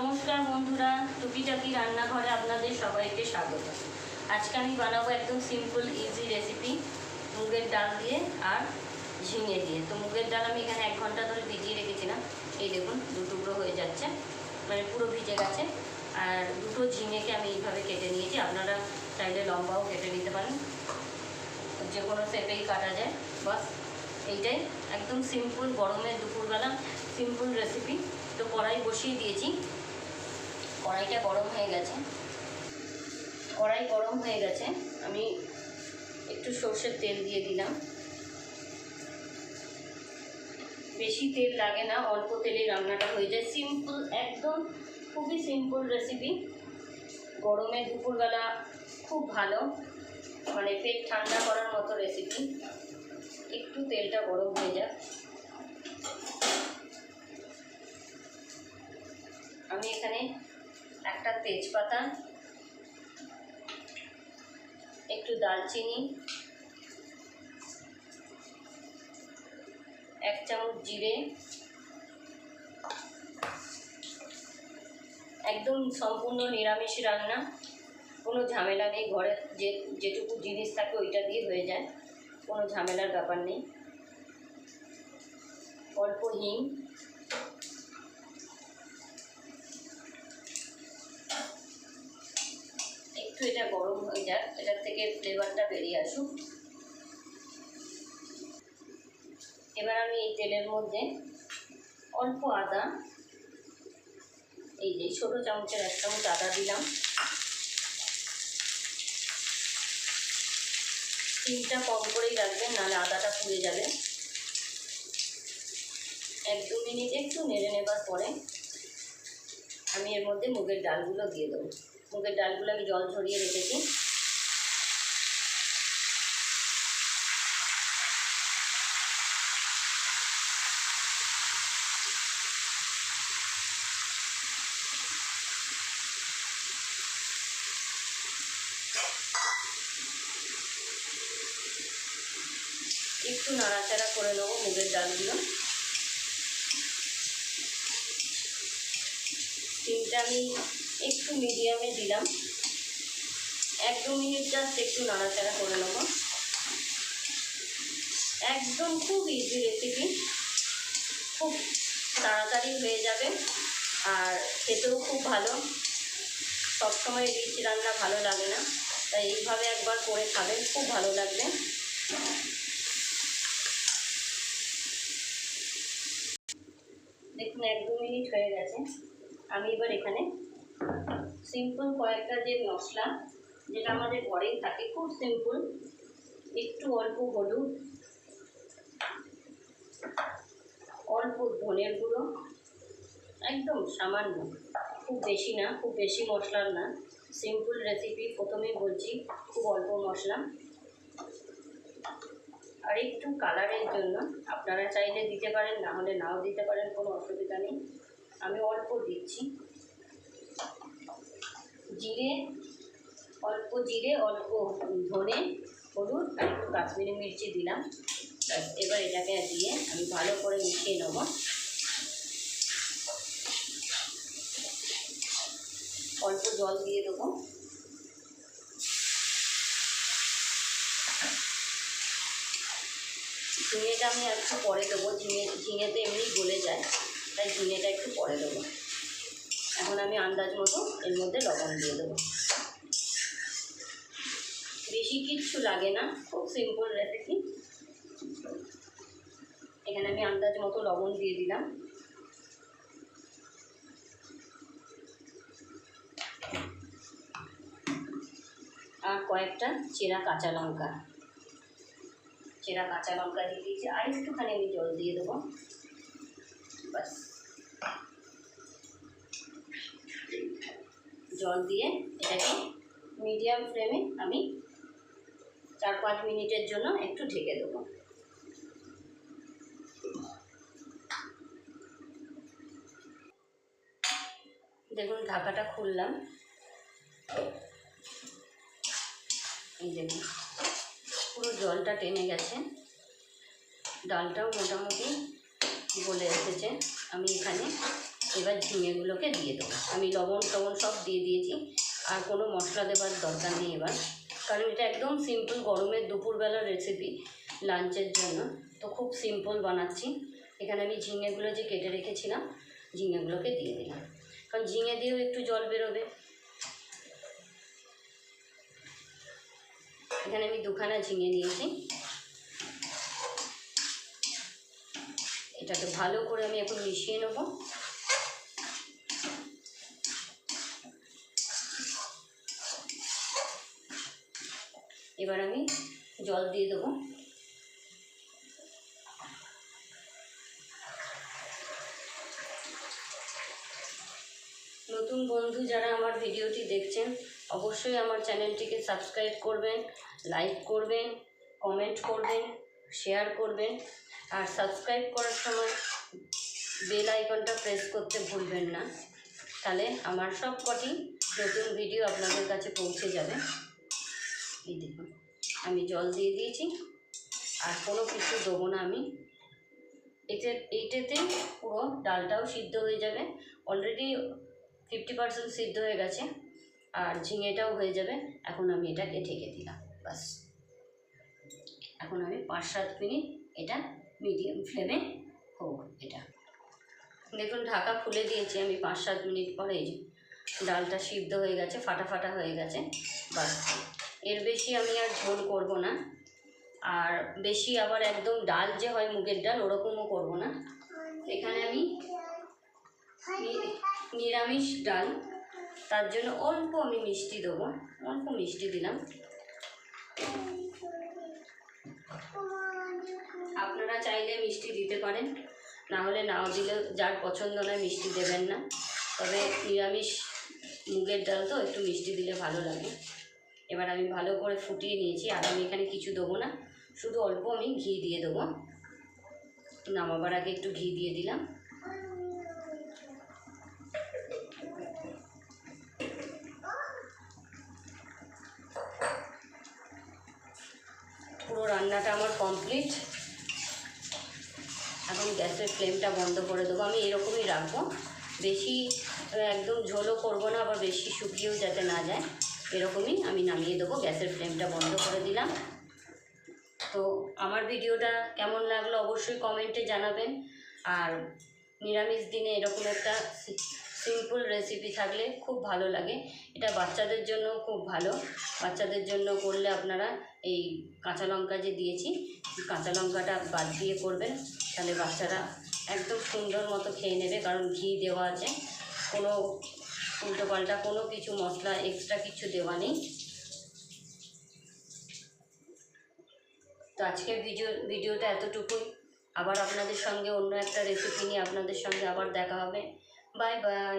নমস্কার বন্ধুরা, টুকিটাকি রান্নাঘরে আপনাদের সবাইকে স্বাগত। আজকে আমি বানাবো একদম সিম্পল ইজি রেসিপি মুগের ডাল দিয়ে আর ঝিঙে দিয়ে। তো মুগের ডাল আমি এখানে এক ঘণ্টা ধরে ভিজিয়ে রেখেছিলাম এই দেখুন, দু টুকরো হয়ে যাচ্ছে মানে পুরো ভিজে গেছে। আর দুটো ঝিঙেকে আমি এইভাবে কেটে নিয়েছি। আপনারা চাইলে লম্বাও কেটে নিতে পারেন। যে কোনো শেপেই কাটা যায়, বাস। এইটাই একদম সিম্পল গরমের দুপুরবেলা সিম্পল রেসিপি তো কড়াই বসিয়ে দিয়েছি। কড়াইটা গরম হয়ে গেছে। কড়াই গরম হয়ে গেছে। আমি একটু সর্ষের তেল দিয়ে দিলাম। বেশি তেল লাগে না, অল্প তেলে রান্নাটা হয়ে যায়। সিম্পল, একদম খুবই সিম্পল রেসিপি। গরমে দুপুরবেলা খুব ভালো। মানে পেট ঠান্ডা করার মতো রেসিপি। একটু তেলটা গরম হয়ে যাক। আমি এখানে একটা তেজপাতা, একটু দালচিনি এক চামচ জিরে, একদম সম্পূর্ণ নিরামিষ রান্না। কোনো ঝামেলা নেই, ঘরে যে, যেটুকু জিনিস থাকে ওইটা দিয়ে হয়ে যায়, কোনো ঝামেলার ব্যাপার নেই। অল্প হিং একটু এটা গরম হয়ে যাক, এটার থেকে ফ্লেভারটা বেরিয়ে আসুক। এবার আমি এই তেলের মধ্যে অল্প আদা, এই যে ছোটো চামচের এক চামচ আদা দিলাম। তিনটা কম করেই রাখবেন, নাহলে আদাটা পুড়ে যাবে। এক দু মিনিট একটু নেড়ে নেবার পরে আমি এর মধ্যে মুগের ডালগুলো দিয়ে দেবো। মুগের ডালগুলো আমি জল ঝরিয়ে রেখেছি। একটু নাড়াচাড়া করে নেব মুগের ডালগুলো। স্টিমটা আমি একটু মিডিয়ামে দিলাম। এক দু মিনিট জাস্ট একটু নাড়াচাড়া করে নেব। একদম খুব ইজি রেসিপি খুব তাড়াতাড়ি হয়ে যাবে আর খেতেও খুব ভালো। সবসময় রিচ রান্না ভালো লাগে না, তাই এইভাবে একবার করে খাবেন, খুব ভালো লাগবে। দেখুন, এক দু মিনিট হয়ে গেছে। আমি এবার এখানে সিম্পল কয়েকটা যে মশলা, যেটা আমাদের ঘরেই থাকে, খুব সিম্পল একটু অল্প হলুদ, অল্প ধনের গুঁড়ো, একদম সামান্য, খুব বেশি না, খুব বেশি মশলার না সিম্পল রেসিপি প্রথমেই বলছি, খুব অল্প মশলা। আর একটু কালারের জন্য, আপনারা চাইলে দিতে পারেন, না হলে নাও দিতে পারেন, কোনো অসুবিধা নেই। আমি অল্প দিচ্ছি। জিরে, অল্প জিরে, অল্প ধনে, হলুদ, একটু কাশ্মীরি মির্চি দিলাম। এবার এটাকে দিয়ে আমি ভালো করে মিশিয়ে নেব। অল্প জল দিয়ে দেবো। ঝিঙেটা আমি একটু পরে দেবো। ঝিঙে ঝিঙেতে এমনি গলে যায়, তাই ঝিঙেটা একটু পরে দেবো। এখন আমি আন্দাজ মতো এর মধ্যে লবণ দিয়ে দেবো। বেশি কিচ্ছু লাগে না, খুব সিম্পল রেসিপি এখানে আমি আন্দাজ মতো লবণ দিয়ে দিলাম। আর কয়েকটা চেরা কাঁচা লঙ্কা। চেরা কাঁচা লঙ্কা দিয়ে দিয়েছি, আর একটুখানি আমি জল দিয়ে দেবো। বাস জল দিয়ে এটাকে মিডিয়াম ফ্লেমে আমি চার পাঁচ মিনিটের জন্য একটু ঢেকে দেবো। দেখুন, ঢাকাটা খুললাম। এই দেখুন, পুরো জলটা টেনে গেছে। ডালটাও মোটামুটি গলে এসেছে। আমি এখানে এবার ঝিঙেগুলোকে দিয়ে দেবো। আমি লবণ টবণ সব দিয়ে দিয়েছি, আর কোনো মশলা দেওয়ার দরকার নেই এবার। কারণ এটা একদম সিম্পল গরমের দুপুরবেলার রেসিপি লাঞ্চের জন্য। তো খুব সিম্পল বানাচ্ছি। এখানে আমি ঝিঙেগুলো যে কেটে রেখেছিলাম, ঝিঙেগুলোকে দিয়ে দিলাম। কারণ ঝিঙে দিয়েও একটু জল বেরোবে। এখানে আমি দুখানা ঝিঙে নিয়েছি। এটাকে ভালো করে আমি এখন মিশিয়ে নেব। এবার আমি জল দিয়ে দেবো। নতুন বন্ধু যারা আমার ভিডিওটি দেখছেন, অবশ্যই আমার চ্যানেলটিকে সাবস্ক্রাইব করবেন, লাইক করবেন, কমেন্ট করবেন, শেয়ার করবেন, আর সাবস্ক্রাইব করার সময় বেল আইকনটা প্রেস করতে ভুলবেন না। তাহলে আমার সব কটি নতুন ভিডিও আপনাদের কাছে পৌঁছে যাবে। এই দেখুন, আমি জল দিয়ে দিয়েছি, আর কোনো কিছু দেবো না আমি। এতে, এইটাতে পুরো ডালটাও সিদ্ধ হয়ে যাবে। অলরেডি ফিফটি পার্সেন্ট সিদ্ধ হয়ে গেছে, আর ঝিঙেটাও হয়ে যাবে। এখন আমি এটাকে ঢেকে দিলাম বাস এখন আমি পাঁচ সাত মিনিট এটা মিডিয়াম ফ্লেমে হোক এটা। দেখুন, ঢাকা খুলে দিয়েছি আমি পাঁচ সাত মিনিট পরে। এই যে ডালটা সিদ্ধ হয়ে গেছে ফাটা ফাটা হয়ে গেছে বাস এর বেশি আমি আর ঝোল করব না। আর বেশি আবার একদম ডাল যে হয় মুগের ডাল, ওরকমও করব না। এখানে আমি নিরামিষ ডাল। তার জন্য অল্প আমি মিষ্টি দেবো। অল্প মিষ্টি দিলাম। আপনারা চাইলে মিষ্টি দিতে পারেন। না হলে নাও দিলে যার পছন্দ নয় মিষ্টি দেবেন না। তবে নিরামিষ মুগের ডাল তো একটু মিষ্টি দিলে ভালো লাগে। এবার আমি ভালো করে ফুটিয়ে নিয়েছি, আর আমি এখানে কিছু দেবো না, শুধু অল্প আমি ঘি দিয়ে দেবো। নামাবার আগে একটু ঘি দিয়ে দিলাম। পুরো রান্নাটা আমার কমপ্লিট। এখন গ্যাসের ফ্লেমটা বন্ধ করে দেবো। আমি এরকমই রাখব। বেশি, একদম ঝোলও করব না, আবার বেশি শুকিয়েও যাতে না যায়। এরকমই আমি নামিয়ে দেবো, গ্যাসের ফ্লেমটা বন্ধ করে দিলাম। তো আমার ভিডিওটা কেমন লাগল অবশ্যই কমেন্টে জানাবেন। আর নিরামিষ দিনে এরকম একটা সিম্পল রেসিপি থাকলে খুব ভালো লাগে। এটা বাচ্চাদের জন্য খুব ভালো। বাচ্চাদের জন্য করলে আপনারা এই কাঁচা লঙ্কা যে দিয়েছি, কাঁচা লঙ্কাটা বাদ দিয়ে করবেন। তাহলে বাচ্চারা একদম সুন্দর মতো খেয়ে নেবে, কারণ ঘি দেওয়া আছে। কোনো উল্টোপাল্টা কোনো কিছু মশলা এক্সট্রা কিছু দেওয়া নেই। তো আজকের ভিডিও, ভিডিওটা এতটুকুই। আবার আপনাদের সঙ্গে অন্য একটা রেসিপি নিয়ে আপনাদের সঙ্গে আবার দেখা হবে। Bye bye